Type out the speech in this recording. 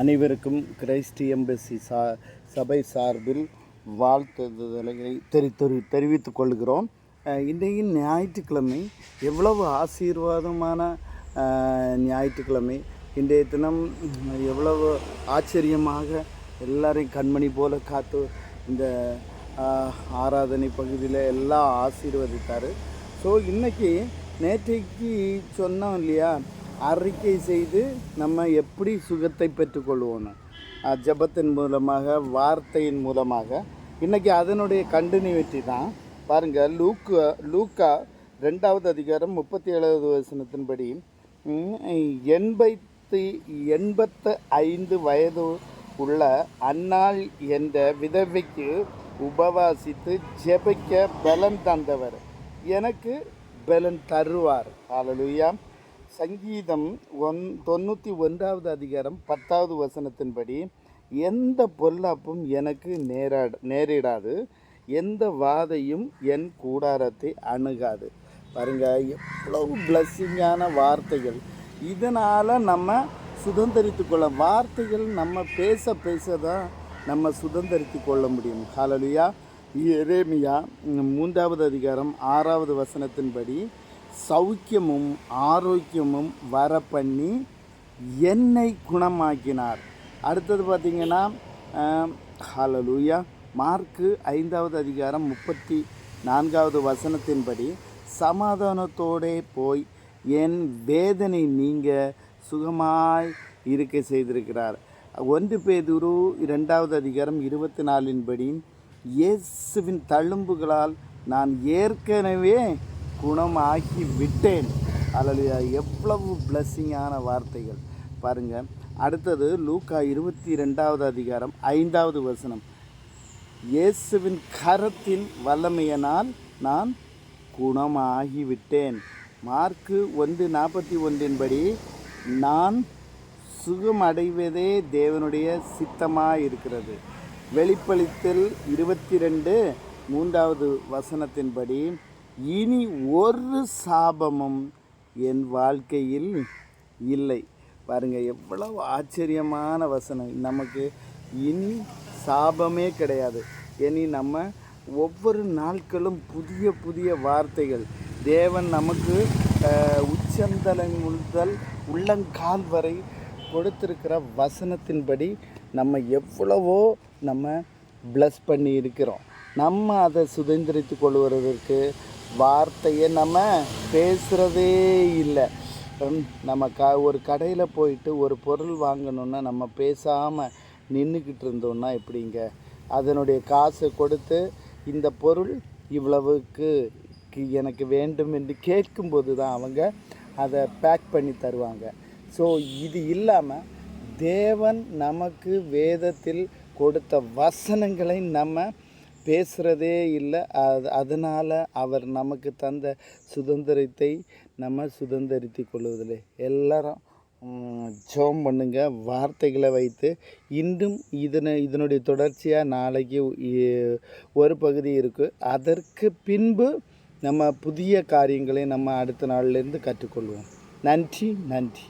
அனைவருக்கும் Christ embassy சா சபை சார்பில் வாழ்த்துதலை தெரி தெரி தெரிவித்துக் கொள்கிறோம். இன்றைய ஞாயிற்றுக்கிழமை எவ்வளவு ஆசீர்வாதமான ஞாயிற்றுக்கிழமை. இன்றைய தினம் எவ்வளவு ஆச்சரியமாக எல்லாரையும் கண்மணி போல காத்து இந்த ஆராதனை பகுதியில் எல்லாம் ஆசீர்வதித்தார். ஸோ இன்றைக்கி நேற்றைக்கு சொன்னோம் இல்லையா அறிக்கை செய்து நம்ம எப்படி சுகத்தை பெற்றுக்கொள்வோன்னு ஜபத்தின் ஜெபத்தின் மூலமாக வார்த்தையின் மூலமாக. இன்றைக்கி அதனுடைய கண்டினியூட்டி தான். பாருங்கள் லூக்கா லூக்கா ரெண்டாவது அதிகாரம் முப்பத்தி ஏழாவது வசனத்தின்படி எண்பத்தி எண்பத்து ஐந்து வயது உள்ள அன்னாள் என்ற விதவைக்கு உபவாசித்து ஜெபிக்க பலன் தந்தவர். எனக்கு பலன் தருவார். ஆலலுயா சங்கீதம் ஒன் தொண்ணூற்றி ஒன்றாவது அதிகாரம் பத்தாவது வசனத்தின்படி எந்த பொல்லாப்பும் எனக்கு நேராட நேரிடாது. எந்த வாதையும் என் கூடாரத்தை அணுகாது. பாருங்க எவ்வளவு பிளஸ்ஸிங்கான வார்த்தைகள். இதனால் நம்ம சுதந்திரித்து கொள்ள வார்த்தைகள் நம்ம பேச பேச தான் நம்ம சுதந்திரித்து கொள்ள முடியும். ஹalleluya எரேமியா மூன்றாவது அதிகாரம் ஆறாவது வசனத்தின்படி சௌக்கியமும் ஆரோக்கியமும் வர பண்ணி என்னை குணமாக்கினார். அடுத்தது பார்த்தீங்கன்னா ஹலலூயா மார்க்கு ஐந்தாவது அதிகாரம் முப்பத்தி நான்காவது வசனத்தின்படி சமாதானத்தோடே போய் என் வேதனை நீங்க சுகமாய் இருக்க செய்திருக்கிறார். ஒன்று பேதுரு இரண்டாவது அதிகாரம் இருபத்தி நாலின்படி இயேசுவின் தழும்புகளால் நான் ஏற்கனவே குணமாகி விட்டேன். அல்லது எவ்வளவு பிளஸ்ஸிங்கான வார்த்தைகள். பாருங்கள் அடுத்தது லூக்கா இருபத்தி ரெண்டாவது அதிகாரம் ஐந்தாவது வசனம். இயேசுவின் கரத்தின் வல்லமையினால் நான் குணமாகிவிட்டேன் மார்க்கு ஒன்று நாற்பத்தி ஒன்றின்படி நான் சுகம் அடைவதே தேவனுடைய சித்தமாக இருக்கிறது வெளிப்பளித்தல் இருபத்தி ரெண்டு மூன்றாவது வசனத்தின்படி இனி ஒரு சாபமும் என் வாழ்க்கையில் இல்லை. பாருங்க எவ்வளவு ஆச்சரியமான வசனம். நமக்கு இனி சாபமே கிடையாது. இனி நம்ம ஒவ்வொரு நாட்களும் புதிய புதிய வார்த்தைகள். தேவன் நமக்கு உச்சந்தலம் முதல் உள்ளங்கால் வரை கொடுத்திருக்கிற வசனத்தின்படி நம்ம எவ்வளவோ நம்ம ப்ளஸ் பண்ணி இருக்கிறோம் நம்ம அதை சுதந்திரித்து கொள்வதற்கு வார்த்தையை நம்ம பேசுகிறதே இல்லை. நம்ம க ஒரு கடையில் போயிட்டு ஒரு பொருள் வாங்கணுன்னா நம்ம பேசாமல் நின்றுக்கிட்டு இருந்தோம்னா எப்படிங்க? அதனுடைய காசை கொடுத்து இந்த பொருள் இவ்வளவுக்கு எனக்கு வேண்டும் என்று கேட்கும்போது தான் அவங்க அதை பேக் பண்ணி தருவாங்க. ஸோ இது இல்லாமல் தேவன் நமக்கு வேதத்தில் கொடுத்த வசனங்களை நம்ம பேசுகிறதே இல்லை. அது அதனால் அவர் நமக்கு தந்த சுதந்திரத்தை நம்ம சுதந்திரித்து கொள்வதில்லை. எல்லாரும் ஜோம் பண்ணுங்க. வார்த்தைகளை வைத்து இன்றும் இதனை இதனுடைய தொடர்ச்சியாக நாளைக்கு ஒரு பகுதி இருக்குது அதற்கு பின்பு நம்ம புதிய காரியங்களை நம்ம அடுத்த நாள்லேருந்து கற்றுக்கொள்வோம். நன்றி நன்றி.